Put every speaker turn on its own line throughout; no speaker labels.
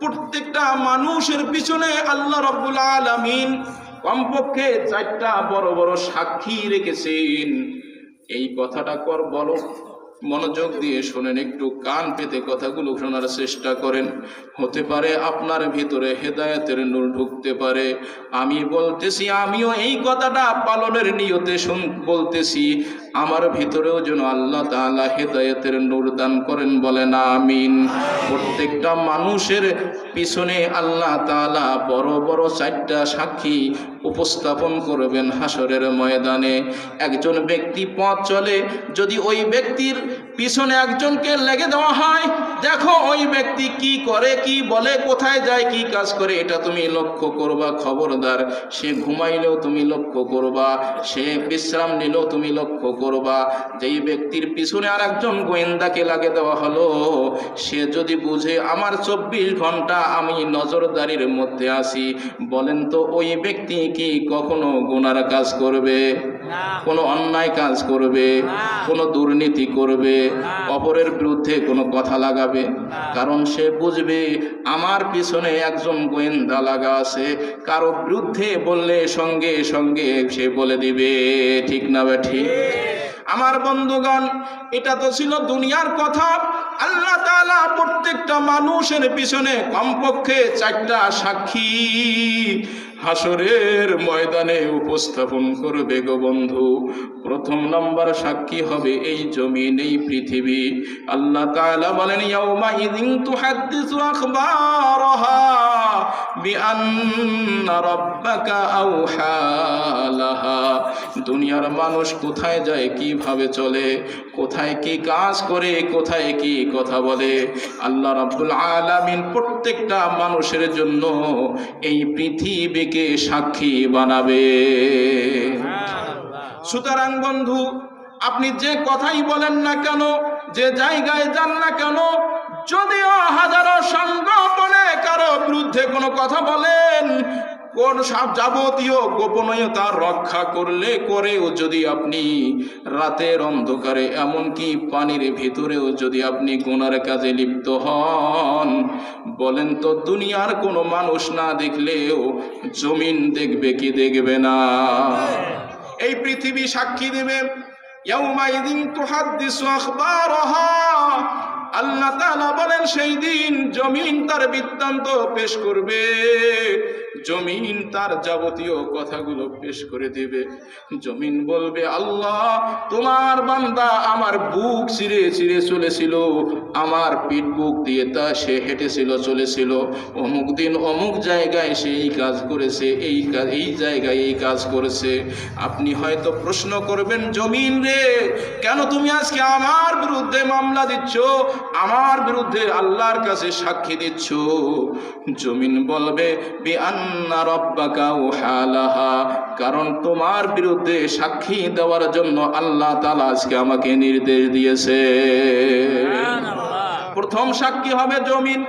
প্রত্যেকটা মানুষের পিছনে আল্লাহ রব্বুল আলামিন কমপক্ষে চারটা বড় বড় সাক্ষী রেখেছেন। এই কথাটা কর বলো, মনোযোগ দিয়ে শোনেন, একটু কান পেতে কথাগুলো শোনার চেষ্টা করেন। হতে পারে আপনার ভিতরে হেদায়েতের নূর ঢুকতে পারে। আমি বলতেছি, আমিও এই কথাটা পালনের নিয়তে শুন, বলতেছি। আমার ভিতরেও যেন আল্লাহ তালা হেদায়েতের নূর দান করেন বলেন, আমিন। প্রত্যেকটা মানুষের পিছনে আল্লাহ তালা বড় বড় চারটা সাক্ষী উপস্থাপন করবেন হাসরের ময়দানে। একজন ব্যক্তি পথ চলে, যদি ওই ব্যক্তির পিছনে একজনকে লেগে দেওয়া হয়। দেখো ওই ব্যক্তি কি করে, কি বলে, কোথায় যায়, কি কাজ করে, এটা তুমি লক্ষ্য করবা, খবরদার। সে ঘুমাইলেও তুমি লক্ষ্য করবা, সে বিশ্রাম নিলেও তুমি লক্ষ্য করবা। যেই ব্যক্তির পিছনে আর একজন গোয়েন্দাকে লাগে দেওয়া হলো, সে যদি বুঝে, আমার চব্বিশ ঘণ্টা আমি নজরদারির মধ্যে আছি। বলেন তো ওই ব্যক্তি কি কখনো গুনার কাজ করবে? কোনো অন্যায় কাজ করবে কোনো দুর্নীতি করবে অপরের বিরুদ্ধে কোনো কথা লাগাবে। কারণ সে বুঝবে আমার পিছনে একজন গোয়েন্দা লাগা আছে। কারও বিরুদ্ধে বললে সঙ্গে সঙ্গে সে বলে দিবে। ঠিক না বা ঠিক। আমার বন্ধুগণ, এটা তো ছিল দুনিয়ার কথা। আল্লাহ তাআলা প্রত্যেকটা মানুষের পিছনে কমপক্ষে চারটা সাক্ষী হাসরের ময়দানে উপস্থাপন করবে গো বন্ধু। প্রথম নম্বর সাক্ষী হবে এই জমিন, এই পৃথিবী। আল্লাহ তাআলা বলেন ইয়াউমা ইযিন তুহাদ্দিসু আখবারাহা। দুনিয়ার মানুষ কোথায় যায় কীভাবে চলে কোথায় কি কাজ করে কোথায় কি কথা বলে। আল্লাহ রাব্বুল আলামিন প্রত্যেকটা মানুষের জন্য এই পৃথিবীকে সাক্ষী বানাবে। সুতরাং বন্ধু আপনি যে কথাই বলেন না কেন যে জায়গায় যান না কেন যদিও হাজারো সংগঠনে কারও বিরুদ্ধে কোনো কথা বলেন, কোন সব যাবতীয় গোপনীয়তা রক্ষা করলে করেও যদি আপনি রাতের অন্ধকারে, এমনকি পানির ভিতরেও যদি আপনি গুনার কাজে লিপ্ত হন, বলেন তো দুনিয়ার কোনো মানুষ না দেখলেও জমিন দেখবে কি দেখবে না। এই পৃথিবী সাক্ষী দেবে, ইয়াউমাইদিন তুহাদ্দিসু আখবারাহা। আল্লাহ বলেন সেই দিন জমিন তার বৃত্তান্ত পেশ করবে। জমিন তার যাবতীয় কথাগুলো পেশ করে দেবে। জমিন বলবে, আল্লাহ, তোমার বান্দা আমার বুক চিরে চিরে চলেছিল, আমার পিঠ বুক দিয়ে তা সে হেঁটেছিল, চলেছিল। অমুক দিন অমুক জায়গায় সে এই কাজ করেছে, এই কাজ এই জায়গায় এই কাজ করেছে। আপনি হয়তো প্রশ্ন করবেন, জমিন রে, কেন তুমি আজকে আমার বিরুদ্ধে মামলা দিচ্ছ? আমার বিরুদ্ধে আল্লাহর কাছে সাক্ষী দিচ্ছ? জমিন বলবে, বি আন্না রব্বাকা ওহালাহা কারণ তোমার বিরুদ্ধে সাক্ষী দেওয়ার জন্য আল্লাহ তাআলা আজকে আমাকে নির্দেশ দিয়েছে। প্রথম সাক্ষী হবে জমিন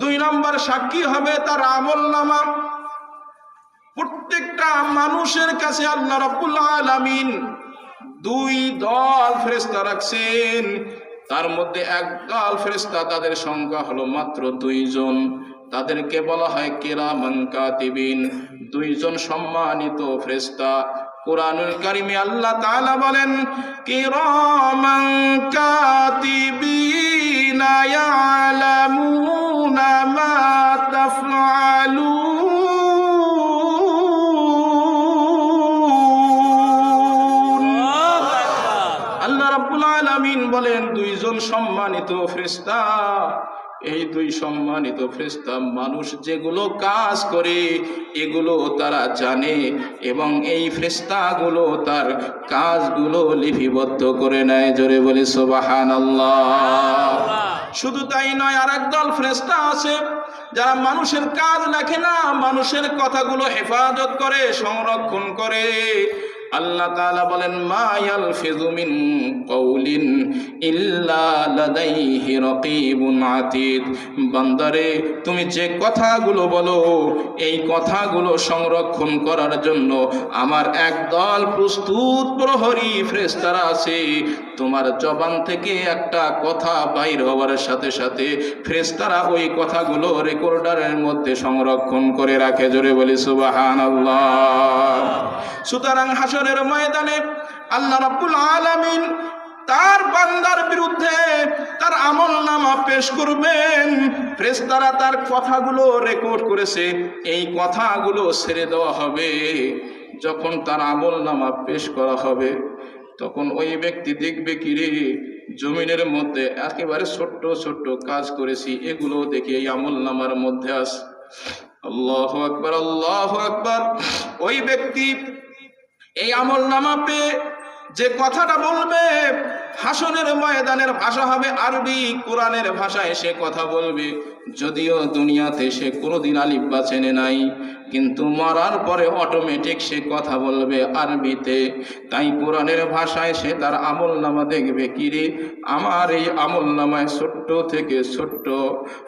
দুই নম্বর সাক্ষী হবে তার আমল নামা। প্রত্যেকটা মানুষের কাছে আল্লাহ রাব্বুল আলামিন দুই দল ফেরেশতা রাখছেন। তার মধ্যে এক দল ফেরেশতা তাদের সংখ্যা হলো মাত্র দুইজন তাদেরকে বলা হয় কেরামান কাতিবিন। দুইজন সম্মানিত ফেরেশতা। কোরআনুল কারিমে আল্লাহ তাআলা বলেন কিরামান কাতিবিনা ইয়ালামুনা মা তাফআলুন। আল্লাহ রাব্বুল আলামিন বলেন দুইজন সম্মানিত ফেরেশতা। এই দুই সম্মানিত ফেরেশতা, মানুষ যেগুলো কাজ করে, এগুলো তারা জানে এবং এই ফেরেশতাগুলো তার কাজগুলো লিপিবদ্ধ করে নেয়। জোরে বলে, সুবহানাল্লাহ। শুধু তাই নয় আর একদল ফ্রেস্তা আছে, যারা মানুষের কাজ লেখে না, মানুষের কথাগুলো হেফাজত করে, সংরক্ষণ করে। আল্লাহ তাআলা বলেন, মা ইয়ালফিযু মিন কওলিন ইল্লা লাদাইহি বান্দারে, তুমি যে কথাগুলো বলো, এই কথাগুলো সংরক্ষণ করার জন্য আমার একদল প্রস্তুত প্রহরী ফেরেশতারা আছে। তোমার জবান থেকে একটা কথা বাইর হওয়ার সাথে সাথে ফ্রেস্তারা ওই কথাগুলো রেকর্ডারের মধ্যে সংরক্ষণ করে রাখে। জোরে বলি সুবাহান সুতরাং হাসরের ময়দানে আল্লাহ রাব্বুল আলামিন তার বান্দার বিরুদ্ধে তার আমল নামা পেশ করবেন। ফ্রেস্তারা তার কথাগুলো রেকর্ড করেছে। এই কথাগুলো ছেড়ে দেওয়া হবে। যখন তার আমল নামা পেশ করা হবে, তখন ওই ব্যক্তি দেখবে কি রে, জমিনের মধ্যে একেবারে ছোট্ট ছোট্ট কাজ করেছি, এগুলো দেখে এই আমল নামার মধ্যে আস। আল্লাহ আকবর আল্লাহ আকবর। ওই ব্যক্তি এই আমল নামা পেয়ে যে কথাটা বলবে হাসনের ময়দানের ভাষা হবে আরবি, কোরআনের ভাষায় সে কথা বলবে। যদিও দুনিয়াতে সে কোনোদিন আলিফ বা চেনে নাই, কিন্তু মরার পরে অটোমেটিক সে কথা বলবে আরবিতে। তাই কোরআনের ভাষায় সে তার আমল নামা দেখবে কিরে আমার এই আমল নামায় ছোট্ট থেকে ছোট্ট।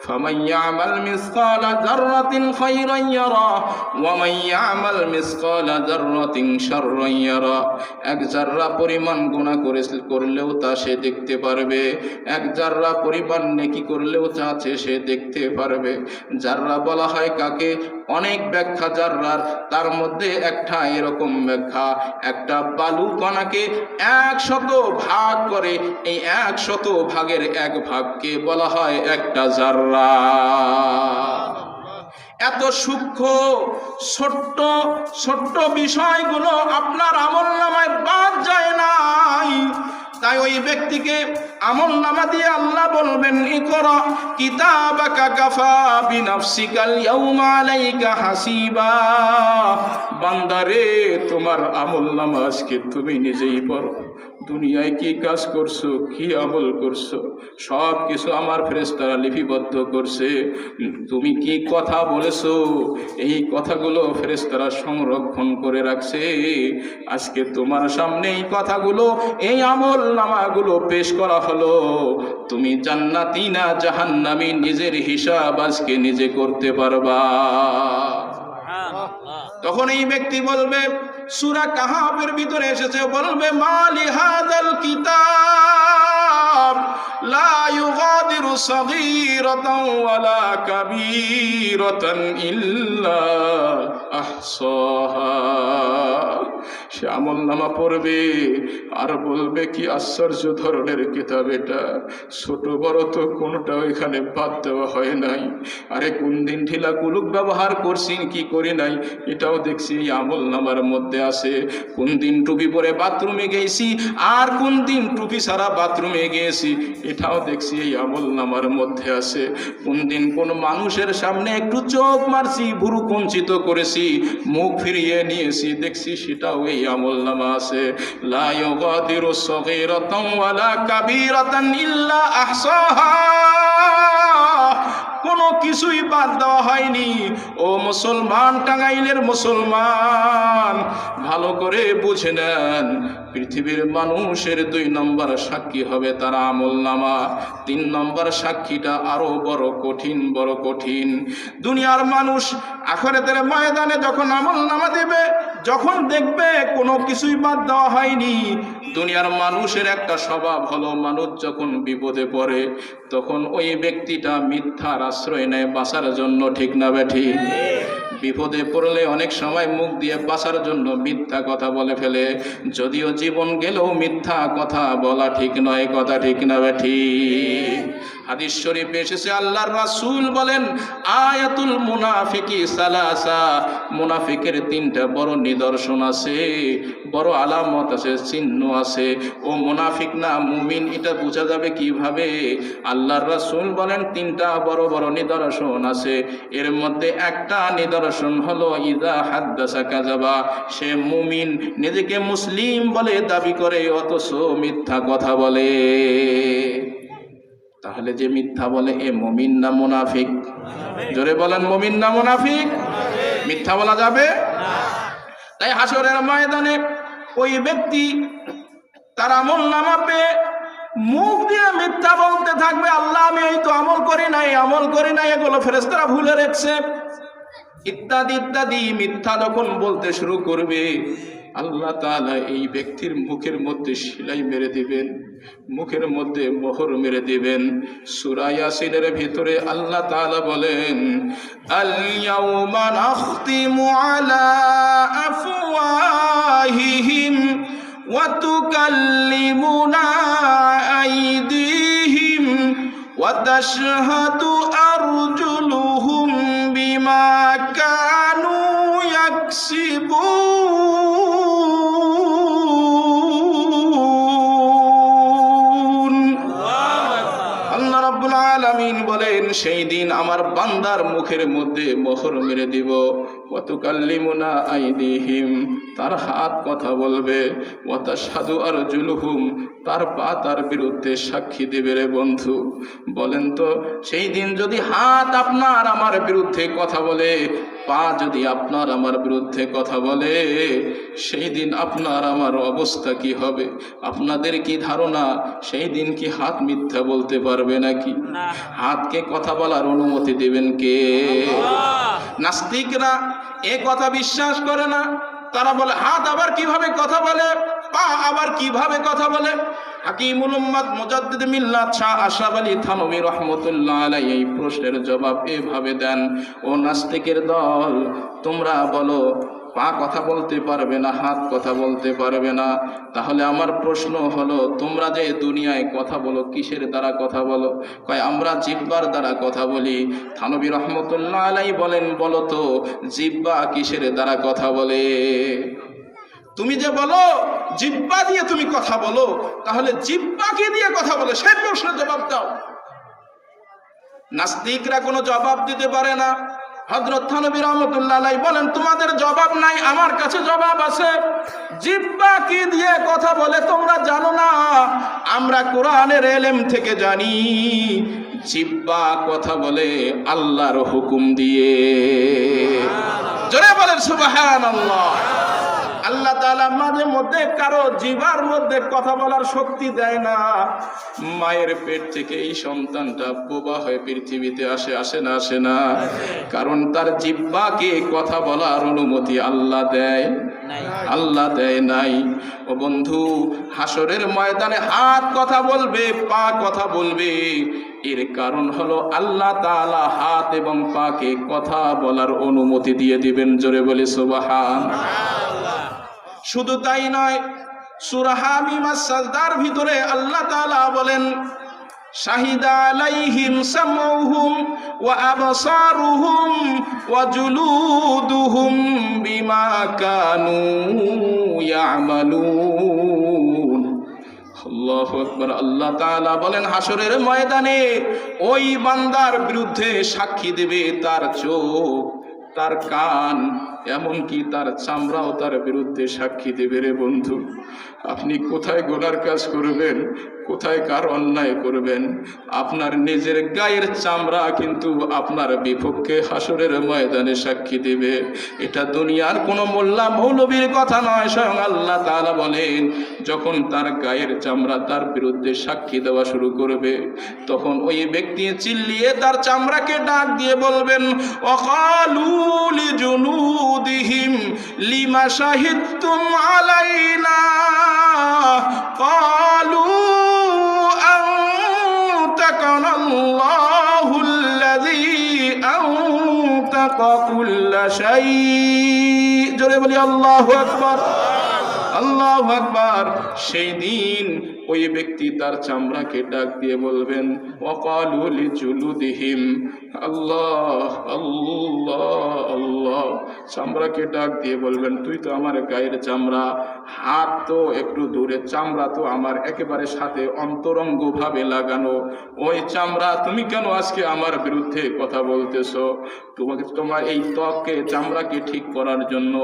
ফামাইয়ামাল মিসকালা যাররাতিন খাইরান ইয়ারা, ওয়া যাররাতিন শাররান এক জাররা পরিমাণ গুনাহ করে করলেও তা সে দেখতে পারবে। এক জাররা পরিমাণ নেকি করলেও তা আছে সে দেখতে পারবে। জাররা বলা হয় কাকে? অনেক ব্যাখ্যা জাররার তার মধ্যে একটা এরকম ব্যাখ্যা। একটা বালু কণাকে একশত ভাগ করে এই একশত ভাগের এক ভাগকে বলা হয় একটা জাররা এত সূক্ষ্ম, ছোট্ট ছোট্ট বিষয়গুলো আপনার আমল নামায় বাদ যায় নাই। তাই ওই ব্যক্তিকে আমল নামা দিয়ে আল্লাহ বলবেন ই কিতাবাকা কাফা বিনাফসিকাল ইয়াউমা আলাইকা হাসিবা। বান্দারে, তোমার আমল নামা তুমি নিজেই পড়ো। দুনিয়ায় কি কাজ করছ কি আমল করছ? সব কিছু আমার ফেরেস্তারা লিপিবদ্ধ করছে। তুমি কি কথা বলেছ? এই কথাগুলো ফেরেস্তারা সংরক্ষণ করে রাখছে। আজকে তোমার সামনে এই কথাগুলো এই আমল নামাগুলো পেশ করা হলো। তুমি জান্নাতি না জাহান্নামি? নিজের হিসাব আজকে নিজে করতে পারবা। তখন এই ব্যক্তি বলবে সুরা কাহাবের ভিতরে এসেছে, বলবে, মালি হাদাল কিতাব, লা ইউগাদিরু সাগীরাতাও ওয়ালা কাবীরাতান ইল্লা আহসাহা। সে আমল নামা পড়বে। আর বলবে, কি আশ্চর্য ধরনের কিতাব এটা। ছোট, বড় তো কোনোটাও এখানে বাদ দেওয়া হয় নাই। আরে, কোন দিন ঢিলা কুলুক ব্যবহার করছি, কি করি নাই? এটাও দেখছি এই আমল নামার মধ্যে আছে। কোন দিন টুপি পরে বাথরুমে গেছি, আর কোন দিন টুপি ছাড়া বাথরুমে গিয়েছি এটাও দেখছি এই আমল নামার মধ্যে আছে। কোন দিন কোন মানুষের সামনে একটু চোখ মারছি, ভুরু কঞ্চিত করেছি, মুখ ফিরিয়ে নিয়েছি, দেখছি সেটাও আহসাহা। কোনো কিছুই বাদ দেওয়া হয়নি। ও মুসলমান টাঙ্গাইলের মুসলমান, ভালো করে বুঝে নেন, পৃথিবীর মানুষের দুই নম্বর সাক্ষী হবে তার আমল নামা। তিন নম্বর সাক্ষীটা আরও বড় কঠিন বড় কঠিন। দুনিয়ার মানুষ আখরেতের ময়দানে যখন আমল নামা দেবে যখন দেখবে কোনো কিছুই বাদ দেওয়া হয়নি, দুনিয়ার মানুষের একটা স্বভাব হলো, মানুষ যখন বিপদে পড়ে, তখন ওই ব্যক্তিটা মিথ্যার আশ্রয় নেয় বাঁচার জন্য, ঠিক না ব্যাঠি বিপদে পড়লে অনেক সময় মুখ দিয়ে বাঁচার জন্য মিথ্যা কথা বলে ফেলে। যদিও জীবন গেলেও মিথ্যা কথা বলা ঠিক নয়, কথা ঠিক না ব্যাঠি হাদিস শরীফে এসেছে। আল্লাহর রাসূল বলেন, আয়াতুল মুনাফিকি সালাসা। মুনাফিকের তিনটা বড় নিদর্শন আছে, বড় আলামত আছে, চিহ্ন আছে। ও মুনাফিক না মুমিন, এটা বোঝা যাবে কীভাবে? আল্লাহর রাসূল বলেন, তিনটা বড় বড় নিদর্শন আছে। এর মধ্যে একটা নিদর্শন হলো ইদা হাদ্দাসা কাজাবা সে মুমিন নিজেকে মুসলিম বলে দাবি করে, অথচ মিথ্যা কথা বলে। তাহলে যে মিথ্যা বলে, এ মমিন না মুনাফিক? জোরে বলেন, মমিন না মুনাফিক? মিথ্যা বলা যাবে? তাই হাসরের ময়দানে ওই ব্যক্তি তার আমল নামাবে মুখ দিয়ে মিথ্যা বলতে থাকবে, আল্লাহ আমি এই তো আমল করি নাই, আমল করি নাই, এগুলো ফেরেস্তারা ভুলে রেখেছে। ইত্যাদি ইত্যাদি মিথ্যা যখন বলতে শুরু করবে আল্লাহ তাআলা এই ব্যক্তির মুখের মধ্যে সেলাই মেরে দিবেন, মুখের মধ্যে মোহর মেরে দিবেন। সূরা ইয়াসিনের ভিতরে আল্লাহ তাআলা বলেন আল ইয়াউমা নাখতিমু আলা সেই দিন আমার বান্দার মুখের মধ্যে মোহর মেরে দিব। ওয়াতুকাল্লিমুনা আইদিহিম। তার হাত কথা বলবে। ওয়াতা সাধু আর আরজুলুহুম তার পা তার বিরুদ্ধে সাক্ষী দেবে রে বন্ধু। বলেন তো সেই দিন যদি হাত আপনার আমার বিরুদ্ধে কথা বলে পা যদি আপনার আমার বিরুদ্ধে কথা বলে সেই দিন আপনার আমার অবস্থা কি হবে? আপনাদের কি ধারণা? সেই দিন কি হাত মিথ্যা বলতে পারবে নাকি? হাতকে কথা বলার অনুমতি দেবেন কে? নাস্তিকরা এ কথা বিশ্বাস করে না। তারা বলে, হাত আবার কীভাবে কথা বলে? পা আবার কীভাবে কথা বলে? হাকিমুল উম্মাদ মুজাদ্দিদ মিল্লাত শাহ আশরাফ আলী থানভী রহমতুল্লাহ আলাই এই প্রশ্নের জবাব এভাবে দেন, ও নাস্তিকের দল, তোমরা বলো পা কথা বলতে পারবে না, হাত কথা বলতে পারবে না। তাহলে আমার প্রশ্ন হলো, তোমরা যে দুনিয়ায় কথা বলো, কিসের দ্বারা কথা বলো? কয়, আমরা জিব্বার দ্বারা কথা বলি। থানবী রহমতুল্লাহ আলাই বলেন, বলো তো, জিব্বা কিসের দ্বারা কথা বলে? তুমি যে বলো, জিব্বা দিয়ে তুমি কথা বলো, তাহলে জিব্বাকে দিয়ে কথা বলে? সেই প্রশ্নের জবাব দাও। নাস্তিকরা কোনো জবাব দিতে পারে না। হজরত থানবী রহমতুল্লাহ বলেন, তোমাদের জবাব নাই, আমার কাছে জবাব আছে। জিব্বা কি দিয়ে কথা বলে তোমরা জানো না? আমরা কোরআনের এলেম থেকে জানি, জিব্বা কথা বলে আল্লাহর হুকুম দিয়ে। জোরে বলেন সুবাহ আল্লাহ আল্লাহ তালা মাঝে মধ্যে কারও জিবার মধ্যে কথা বলার শক্তি দেয় না। মায়ের পেট থেকে এই সন্তানটা বোবা হয়ে পৃথিবীতে আসে আসে না আসে না। কারণ তার জিব্বাকে কথা বলার অনুমতি আল্লাহ দেয় আল্লাহ দেয় নাই। ও বন্ধু, হাসরের ময়দানে হাত কথা বলবে, পা কথা বলবে। এর কারণ হলো আল্লাহ তাআলা হাত এবং পাকে কথা বলার অনুমতি দিয়ে দিবেন। জোরে বলে, সুবাহান। শুধু তাই নয় সুরাহামিমা সাজদার ভিতরে আল্লাহ তাআলা বলেন আল্লাহ বলেন হাসরের ময়দানে ওই বান্দার বিরুদ্ধে সাক্ষী দেবে তার চোখ, তার কান এমনকি তার চামড়াও তার বিরুদ্ধে সাক্ষী দেবে রে বন্ধু। আপনি কোথায় গোনার কাজ করবেন? কোথায় কার অন্যায় করবেন আপনার নিজের গায়ের চামড়া কিন্তু আপনার বিপক্ষে হাসরের ময়দানে সাক্ষী দেবে এটা দুনিয়ার কোনো মোল্লা মৌলবীর কথা নয় স্বয়ং আল্লাহ তাআলা বলেন যখন তার গায়ের চামড়া তার বিরুদ্ধে সাক্ষী দেওয়া শুরু করবে তখন ওই ব্যক্তি চিল্লিয়ে তার চামড়াকে ডাক দিয়ে বলবেন অকালুলি জুনুদিহিম লিমা শাহিদতুম আলাইনা قالوا أنتقنا الله الذي أنتق كل شيء جرب لي الله أكبر আল্লাহু আকবার। সেই দিন ওই ব্যক্তি তার চামড়াকে ডাক দিয়ে বলবেন, ওয়াকালু লিজুলুদিহিম। আল্লাহ আল্লাহ আল্লাহ। চামড়াকে ডাক দিয়ে বলবেন, তুই তো আমার গায়ের চামড়া, হাত তো একটু দূরে, চামড়া তো আমার একেবারে সাথে অন্তরঙ্গ ভাবে লাগানো। ওই চামড়া তুমি কেন আজকে আমার বিরুদ্ধে কথা বলতেছো? তোমাকে, তোমার এই ত্বককে, চামড়াকে ঠিক করার জন্য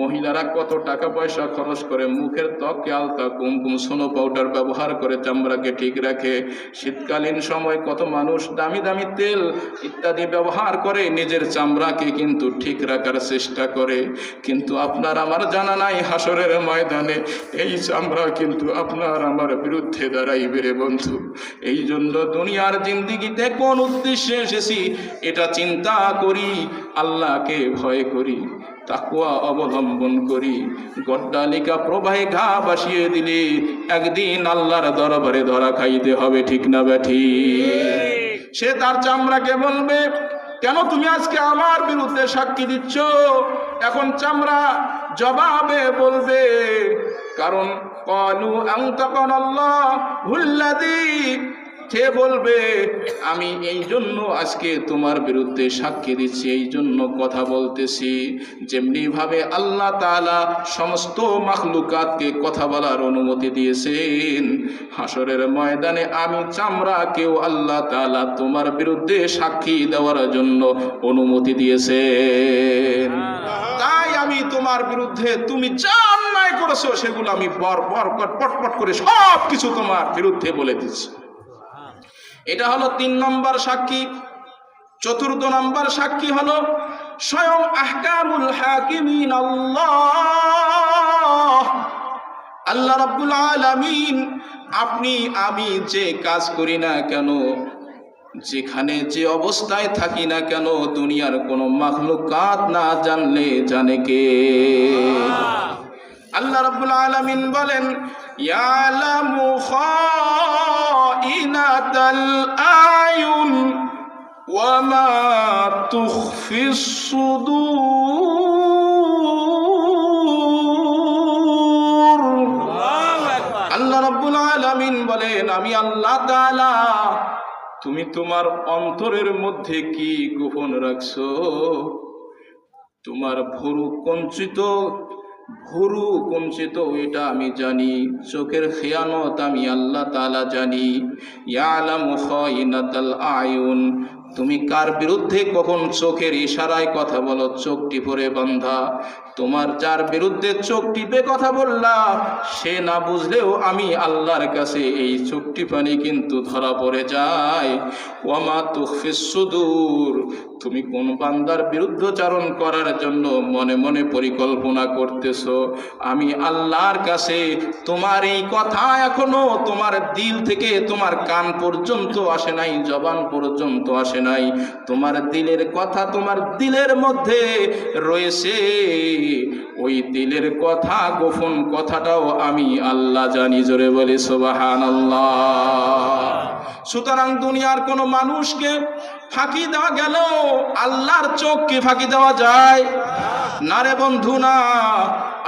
মহিলারা কত টাকা পয়সা খরচ করে মুখের ত্বককে আলতা, কুমকুম, সোনো পাউডার ব্যবহার করে চামড়াকে ঠিক রাখে। শীতকালীন সময় কত মানুষ দামি দামি তেল ইত্যাদি ব্যবহার করে নিজের চামড়াকে কিন্তু ঠিক রাখার চেষ্টা করে। কিন্তু আপনার আমার জানা নাই হাসরের ময়দানে, এই চামড়া কিন্তু আপনার আমার বিরুদ্ধে দাঁড়াইবে রে বন্ধু। এই জন্য দুনিয়ার জিন্দিগিতে কোন উদ্দেশ্যে এসেছি, এটা চিন্তা করি, আল্লাহকে ভয় করি। তাকুয়া অবলম্বন করি। গড্ডালিকা প্রবাহে ঘা বাসিয়ে দিলে একদিন আল্লাহর দরবারে ধরা খাইতে হবে, ঠিক না ব্যাঠি? সে তার চামড়াকে বলবে, কেন তুমি আজকে আমার বিরুদ্ধে সাক্ষী দিচ্ছ? এখন চামড়া জবাবে বলবে, কারণ কলু আংতকন আল্লাহ হুল্লাদি সে বলবে আমি এই জন্য আজকে তোমার বিরুদ্ধে সাক্ষী দিচ্ছি এই জন্য কথা বলতেছি। যেমনি ভাবে আল্লাহ তাআলা সমস্ত মাখলুকাতকে কথা বলার অনুমতি দিয়েছেন। হাসরের ময়দানে আমি চামড়া কেউ আল্লাহ তাআলা তোমার বিরুদ্ধে সাক্ষী দেওয়ার জন্য অনুমতি দিয়েছেন। তাই আমি তোমার বিরুদ্ধে তুমি যা অন্যায় করেছ সেগুলো আমি পর বর পট পট করে সব কিছু তোমার বিরুদ্ধে বলে দিচ্ছি। এটা হলো তিন নম্বর সাক্ষী। চতুর্থ নম্বর সাক্ষী হলো স্বয়ং আহকামুল হাকিমিন আল্লাহ। আল্লাহ রাব্বুল আলামিন আপনি আমি যে কাজ করি না কেন যেখানে যে অবস্থায় থাকি না কেন দুনিয়ার কোনো মাখলুকাত না জানলে জানে কে? আল্লাহ রাব্বুল আলামিন বলেন খাইনাতাল আয়ুন ওয়া মা তুখফিস সুদূর। আল্লাহ রাব্বুল আলামিন বলেন, আমি আল্লাহ তাআলা, তুমি তোমার অন্তরের মধ্যে কি গোপন রাখছো? তোমার ভুরু কঞ্চিত ভুরু কুঞ্চিত ওইটা আমি জানি চোখের খেয়ানত আমি আল্লাহ তালা জানি। ইয়ালাম খাইনাতাল আয়ুন তুমি কার বিরুদ্ধে কখন চোখের ইশারায় কথা বলো? চোখ টিপরে বান্ধা। তোমার যার বিরুদ্ধে চোখ টিপে কথা বললা, সে না বুঝলেও আমি আল্লাহর কাছে এই চোখ টিপানি কিন্তু ধরা পড়ে যায়। ওয়ামা তুখফিস সুদূর। তুমি কোন বান্দার বিরুদ্ধচারণ করার জন্য মনে মনে পরিকল্পনা করতেছো? আমি আল্লাহর কাছে তোমার এই কথা এখনও তোমার দিল থেকে তোমার কান পর্যন্ত আসে নাই, জবান পর্যন্ত আসে নাই। তোমার দিলের কথা তোমার দিলের মধ্যে রয়েছে। ওই দিলের কথা, গোপন কথাটাও আমি আল্লাহ জানি, জোরে বলি সোবাহান সুতরাং দুনিয়ার কোনো মানুষকে ফাঁকি দেওয়া গেল আল্লাহর চোখকে ফাঁকি দেওয়া যায়। না রে বন্ধু, না।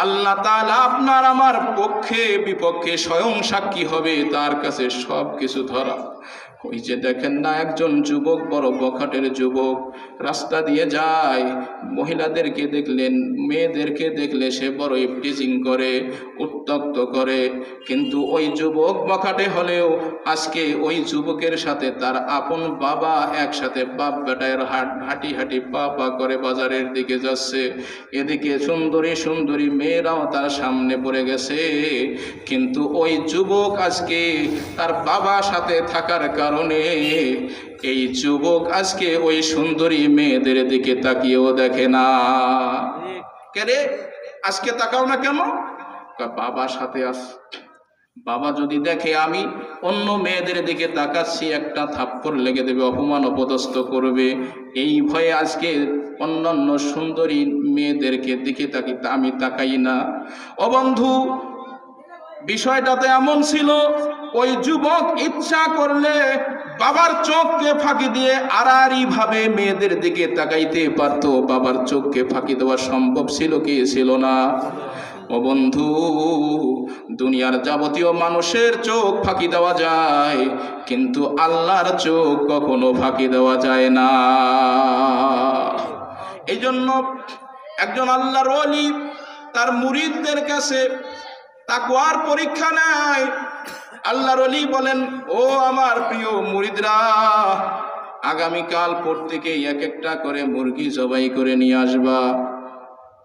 আল্লাহ তাআলা আপনার আমার পক্ষে, বিপক্ষে স্বয়ং সাক্ষী হবে, তার কাছে সব কিছু ধরা। ওই যে দেখেন না একজন যুবক, বড় বখাটের যুবক, রাস্তা দিয়ে যায়। মহিলাদেরকে দেখলেন, মেয়েদেরকে দেখলে সে বড় ইফটিজিং করে উত্তক্ত করে। কিন্তু ওই যুবক বখাটে হলেও আজকে ওই যুবকের সাথে তার আপন বাবা একসাথে বাপ বেটায়ের হাট, হাঁটি হাঁটি পা পা করে বাজারের দিকে যাচ্ছে। এদিকে সুন্দরী সুন্দরী মেয়েরাও তার সামনে পড়ে গেছে। কিন্তু ওই যুবক আজকে তার বাবার সাথে থাকার কারণে এই যুবক আজকে ওই সুন্দরী মেয়েদের দিকে তাকিয়েও দেখে না। কেরে আজকে তাকাও না কেন? বাবার সাথে আস। বাবা যদি দেখে আমি অন্য মেয়েদের দিকে তাকাচ্ছি, একটা থাপ্পড় লেগে দেবে, অপমান অপদস্থ করবে। এই ভয়ে আজকে অন্যান্য সুন্দরী মেয়েদেরকে দিকে তাকি আমি তাকাই না। অবন্ধু, বিষয়টাতে এমন ছিল ওই যুবক ইচ্ছা করলে বাবার চোখকে ফাঁকি দিয়ে আড়াআড়ি ভাবে মেয়েদের দিকে তাকাইতে পারতো। বাবার চোখকে ফাঁকি দেওয়া সম্ভব ছিল কি ছিল না? ও বন্ধু, দুনিয়ার যাবতীয় মানুষের চোখ ফাঁকি দেওয়া যায়, কিন্তু আল্লাহর চোখ কখনো ফাঁকি দেওয়া যায় না। এই জন্য একজন আল্লাহর ওলি তার মুরিদদের কাছে তাকওয়ার পরীক্ষা নেয়। আল্লাহর অলি বলেন, ও আমার প্রিয় মুরিদরা, আগামীকাল প্রত্যেকেই এক একটা করে মুরগি জবাই করে নিয়ে আসবা।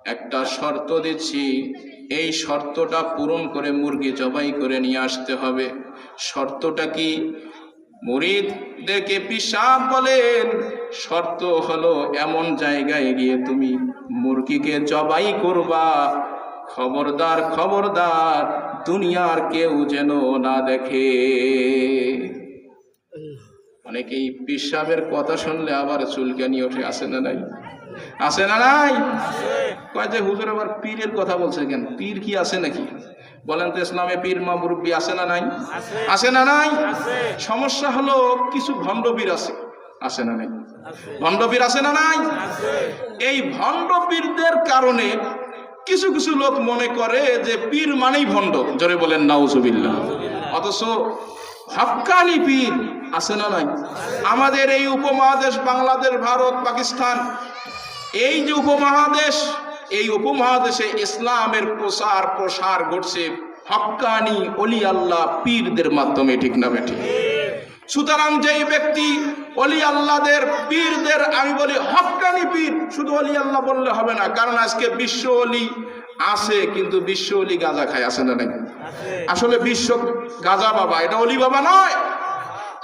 একটা শর্ত দিচ্ছি, এই শর্তটা পূরণ করে মুরগি জবাই করে নিয়ে আসতে হবে। শর্তটা কি? মুরিদদেরকে পিসাব বলেন, শর্ত হলো এমন জায়গায় গিয়ে তুমি মুরগিকে জবাই করবা। খবরদার খবরদার দুনিয়ার কেউ যেন না দেখে। অনেকেই পিসাবের কথা শুনলে আবার চুলকানি ওঠে আসে না নাই? আছে না নাই? কয় যে হুজুর আবার পীরের কথা বলছে কেন? পীর কি আছে নাকি? বলেন তো ইসলামে পীর মা মুরব্বী আছে না নাই? আছে। না নাই? সমস্যা হলো কিছু ভণ্ড পীর আছে। আছে না নাই? ভণ্ড পীর আছে না নাই? এই ভণ্ড পীরদের কারণে কিছু কিছু লোক মনে করে যে পীর মানেই ভণ্ড। জোরে বলেন, নাউজুবিল্লাহ। অথচ হক্কানি পীর আছে না নাই? আমাদের এই উপমহাদেশ, বাংলাদেশ, ভারত, পাকিস্তান, এই যে উপমহাদেশ, এই উপমহাদেশে ইসলামের প্রসার প্রসার ঘটছে হক্কানি অলি আল্লাহ পীরদের মাধ্যমে, ঠিক না বেঠিক সুতরাং যেই ব্যক্তি অলি আল্লাহদের পীরদের, আমি বলি হক্কানি পীর, শুধু অলি আল্লাহ বললে হবে না। কারণ আজকে বিশ্ব অলি আছে, কিন্তু বিশ্ব অলি গাঁজা খায়, আছে না নাকি আসলে বিশ্ব গাঁজা বাবা, এটা অলি বাবা নয়।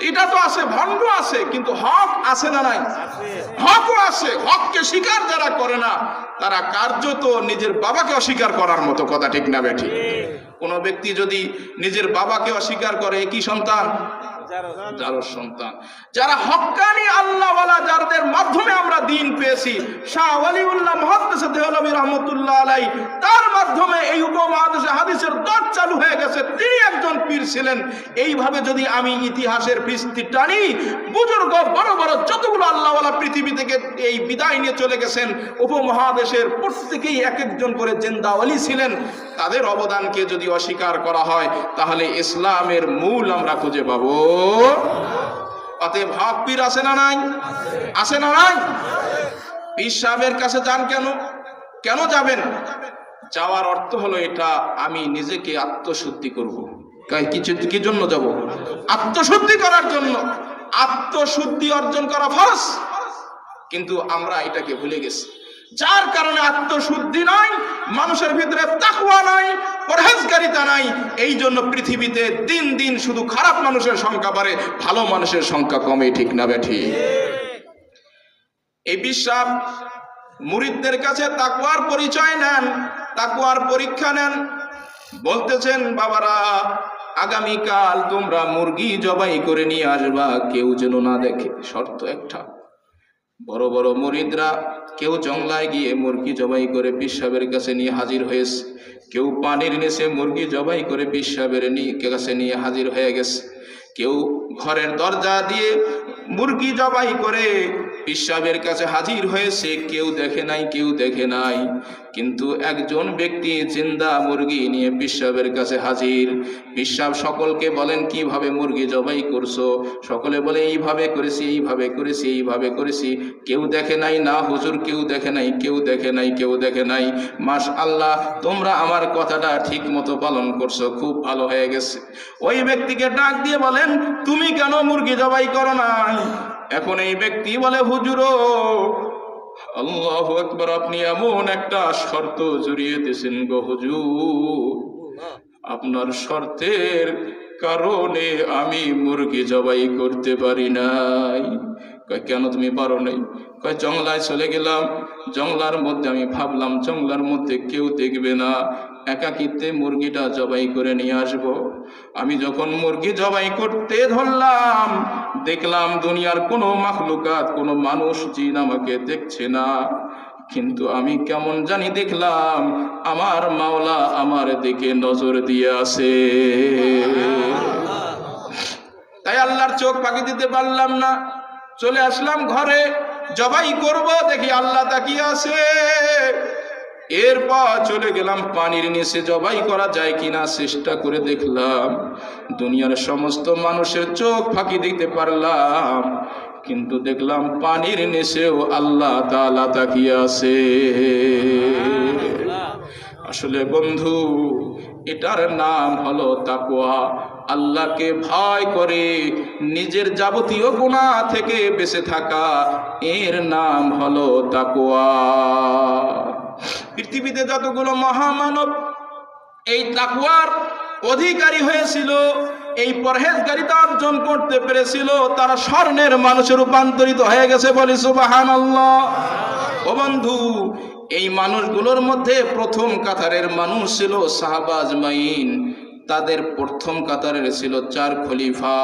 এটা তো আছে, ভণ্ড আছে, কিন্তু হক আছে না নাই? হকও আছে, হককে স্বীকার যারা করে না, তারা কার্যত নিজের বাবাকে অস্বীকার করার মতো কথা, ঠিক না বেঠি কোনো ব্যক্তি যদি নিজের বাবাকে অস্বীকার করে কি সন্তান যারও সন্তান। যারা হক্কানি আল্লাহওয়ালা যাদের মাধ্যমে আমরা দিন পেয়েছি, শাহ ওয়ালিউল্লাহ মহাদ্দেশে দেহলবী রহমতুল্লাহ আলাই তার মাধ্যমে এই উপমহাদেশে হাদিসের দর চালু হয়ে গেছে। তিনি একজন পীর ছিলেন। এইভাবে যদি আমি ইতিহাসের পৃষ্টি টানি, বুজুর্গ, বড় বড় যতগুলো আল্লাহওয়ালা পৃথিবী থেকে এই বিদায় নিয়ে চলে গেছেন, উপমহাদেশের প্রত্যেকেই এক একজন করে জেন্দা অলি ছিলেন। তাদের অবদানকে যদি অস্বীকার করা হয়, তাহলে ইসলামের মূল আমরা খুঁজে পাবো। অতএব হক পীর আছে না নাই? আছে না নাই? পীর সাহেবের কাছে যান কেন? কেন যাবেন? যাওয়ার অর্থ হলো এটা, আমি নিজেকে আত্মশুদ্ধি করব। কিছু কি জন্য যাব? আত্মশুদ্ধি করার জন্য। আত্মশুদ্ধি অর্জন করা ফরজ। কিন্তু আমরা এটাকে ভুলে গেছি। যার কারণে আত্মশুদ্ধি নাই, মানুষের ভিতরে তাকুয়া নাই, পরহেজগারিতা নাই, এই জন্য পৃথিবীতে দিন দিন শুধু খারাপ মানুষের সংখ্যা বাড়ে, ভালো মানুষের সংখ্যা কমে, ঠিক না বেঠি এই বিশ্বাস, মুরিদদের কাছে তাকুয়ার পরিচয় নেন তাকুয়ার পরীক্ষা নেন। বলতেছেন, বাবারা, আগামীকাল তোমরা মুরগি জবাই করে নিয়ে আসবা, কেউ যেন না দেখে। শর্ত একটা। বড় বড় মুরিদরা কেউ জংলায় গিয়ে মুরগি জবাই করে বিশ্বাবের কাছে নিয়ে হাজির হয়েছে। কেউ পানির নিচে মুরগি জবাই করে বিশ্বাবের কাছে নিয়ে হাজির হয়ে গেছে। কেউ ঘরের দরজা দিয়ে মুরগি জবাই করে বিশ্বাবের কাছে হাজির হয়েছে। কেউ দেখে নাই, কেউ দেখে নাই। কিন্তু একজন ব্যক্তি জিন্দা মুরগি নিয়ে পিসাবের কাছে হাজির। পিসাব সকলকে বলেন, কীভাবে মুরগি জবাই করছ? সকলে বলে, এইভাবে করেছি এইভাবে করেছি এইভাবে করেছি। কেউ দেখে নাই না, হুজুর কেউ দেখে নাই, কেউ দেখে নাই, কেউ দেখে নাই। মাস আল্লাহ তোমরা আমার কথাটা ঠিক মতো পালন করছ, খুব ভালো হয়ে গেছে। ওই ব্যক্তিকে ডাক দিয়ে বলেন, তুমি কেন মুরগি জবাই করো নাই? এখন এই ব্যক্তি বলে, হুজুরো আল্লাহ একবার আপনি এমন একটা শর্ত জড়িয়ে দিয়েছেন গহজু আপনার শর্তের কারণে আমি মুরগি জবাই করতে পারি নাই। কেন তুমি পারো নাই? কয় জংলায় চলে গেলাম। জংলার মধ্যে আমি ভাবলাম জংলার মধ্যে কেউ দেখবে না। একাকিত্বে মুরগিটা জবাই করে নিয়ে আসব। আমি যখন মুরগি জবাই করতে ধরলাম, দেখলাম দুনিয়ার কোনো মাখলুকাত, কোনো মানুষ জিন আমাকে দেখছে না। কিন্তু আমি কেমন জানি দেখলাম, আমার মাওলা আমার দিকে নজর দিয়ে আছে তাই আল্লাহর চোখ পাকি দিতে পারলাম না। চলে আসলাম ঘরে। জবাই করব, দেখি আল্লাহ তাকিয়ে আছে। এরপর চলে গেলাম পানির নিচে, জবাই করা যায় কিনা চেষ্টা করে দেখলাম। দুনিয়ার সমস্ত মানুষের চোখ ফাঁকি দিতে পারলাম, কিন্তু দেখলাম পানির নিচেও আল্লাহ তালা তাকিয়ে আছে। আসলে বন্ধু, এটার নাম হলো তাকুয়া আল্লাহকে ভয় করে নিজের যাবতীয় গুণা থেকে বেঁচে থাকা। এর নাম হলো তাকুয়া পৃথিবীতে যতগুলো মহামানব এই তাকুয়ার অধিকারী হয়েছিল, এই পরহেজগারিতা অর্জন করতে পেরেছিল, তারা স্বর্ণের মানুষে রূপান্তরিত হয়ে গেছে বলি সুবাহান ও বন্ধু, এই মানুষগুলোর মধ্যে প্রথম কাতারের মানুষ ছিল সাহাবাজ মাইন। তাদের প্রথম কাতারে ছিল চার খলিফা।